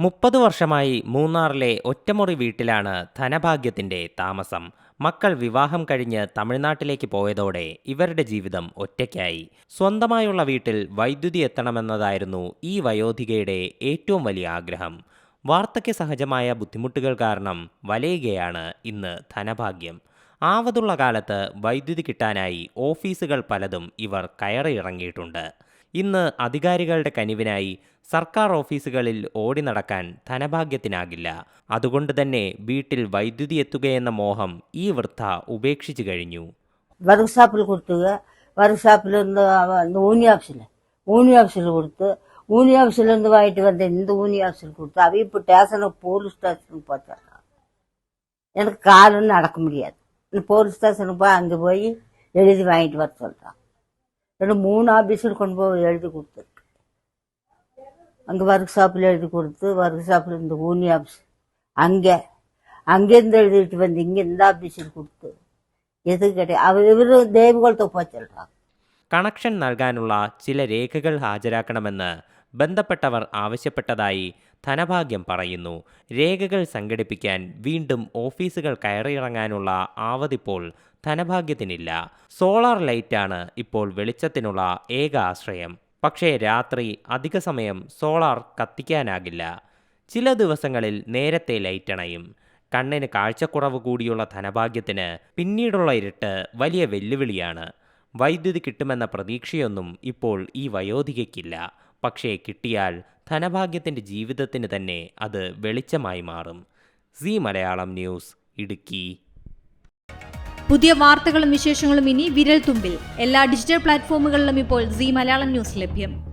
മുപ്പത് വർഷമായി മൂന്നാറിലെ ഒറ്റമുറി വീട്ടിലാണ് ധനഭാഗ്യത്തിന്റെ താമസം. മക്കൾ വിവാഹം കഴിഞ്ഞ് തമിഴ്നാട്ടിലേക്ക് പോയതോടെ ഇവരുടെ ജീവിതം ഒറ്റയ്ക്കായി. സ്വന്തമായുള്ള വീട്ടിൽ വൈദ്യുതി എത്തണമെന്നതായിരുന്നു ഈ വയോധികയുടെ ഏറ്റവും വലിയ ആഗ്രഹം. വാർദ്ധക്യ സഹജമായ ബുദ്ധിമുട്ടുകൾ കാരണം വലയുകയാണ് ഇന്ന് ധനഭാഗ്യം. ആവതുള്ള കാലത്ത് വൈദ്യുതി കിട്ടാനായി ഓഫീസുകൾ പലതും ഇവർ കയറിയിറങ്ങിയിട്ടുണ്ട്. ഇന്ന് അധികാരികളുടെ കനിവിനായി സർക്കാർ ഓഫീസുകളിൽ ഓടി നടക്കാൻ ധനഭാഗ്യത്തിനാകില്ല അതുകൊണ്ട് തന്നെ വീട്ടിൽ വൈദ്യുതി എത്തുകയെന്ന മോഹം ഈ വൃദ്ധ ഉപേക്ഷിച്ചു കഴിഞ്ഞു വർക്ക് ഷാപ്പിൽ കൊടുത്തുക വർക്ക് ഷാപ്പിൽ ഒന്ന് അവ- இந்த ஊனி ஆஃபீஸில் ஊனி ஆஃபீஸில் கொடுத்து ஊனி ஆஃபீஸில் இருந்து வாங்கிட்டு வந்த இந்த ஊனி ஆஃபீஸில் கொடுத்து அவ இப்போ ஸ்டேஷனுக்கு போலீஸ் ஸ்டேஷனுக்கு போச்சாங்க எனக்கு காலும் நடக்க முடியாது இந்த போலீஸ் ஸ்டேஷனுக்கு போய் அங்கே போய் எழுதி வாங்கிட்டு வர சொல்கிறான் ரெண்டு மூணு ஆஃபீஸில் கொண்டு போய் எழுதி கொடுத்துருக்கு அங்கே ஒர்க் ஷாப்பில் எழுதி கொடுத்து ஒர்க் ஷாப்பில் இந்த ஊனி ஆஃபீஸ் அங்கே அங்கேருந்து எழுதிட்டு வந்து இங்கே இந்த ஆஃபீஸில் கொடுத்து. எது கிடையாது அவ இவரும் தேவிகுளத்தை போக சொல்கிறாங்க കണക്ഷൻ നൽകാനുള്ള ചില രേഖകൾ ഹാജരാക്കണമെന്ന് ബന്ധപ്പെട്ടവർ ആവശ്യപ്പെട്ടതായി ധനഭാഗ്യം പറയുന്നു. രേഖകൾ സംഘടിപ്പിക്കാൻ വീണ്ടും ഓഫീസുകൾ കയറിയിറങ്ങാനുള്ള ആവതിപ്പോൾ ധനഭാഗ്യത്തിനില്ല. സോളാർ ലൈറ്റാണ് ഇപ്പോൾ വെളിച്ചത്തിനുള്ള ഏക ആശ്രയം. പക്ഷേ രാത്രി അധിക സമയം സോളാർ കത്തിക്കാനാകില്ല. ചില ദിവസങ്ങളിൽ നേരത്തെ ലൈറ്റണയും. കണ്ണിന് കാഴ്ചക്കുറവ് കൂടിയുള്ള ധനഭാഗ്യത്തിന് പിന്നീടുള്ള ഇരുട്ട് വലിയ വെല്ലുവിളിയാണ്. വൈദ്യുതി കിട്ടുമെന്ന പ്രതീക്ഷയൊന്നും ഇപ്പോൾ ഈ വയോധികയ്ക്കില്ല. പക്ഷേ കിട്ടിയാൽ ധനഭാഗ്യത്തിന്റെ ജീവിതത്തിന് തന്നെ അത് വെളിച്ചമായി മാറും. C Malayalam news Idukki. പുതിയ വാർത്തകളും വിശേഷങ്ങളും ഇനി വിരൽ തുമ്പിൽ എല്ലാ ഡിജിറ്റൽ പ്ലാറ്റ്ഫോമുകളിലും ഇപ്പോൾ സി മലയാളം ന്യൂസ് ലഭ്യം.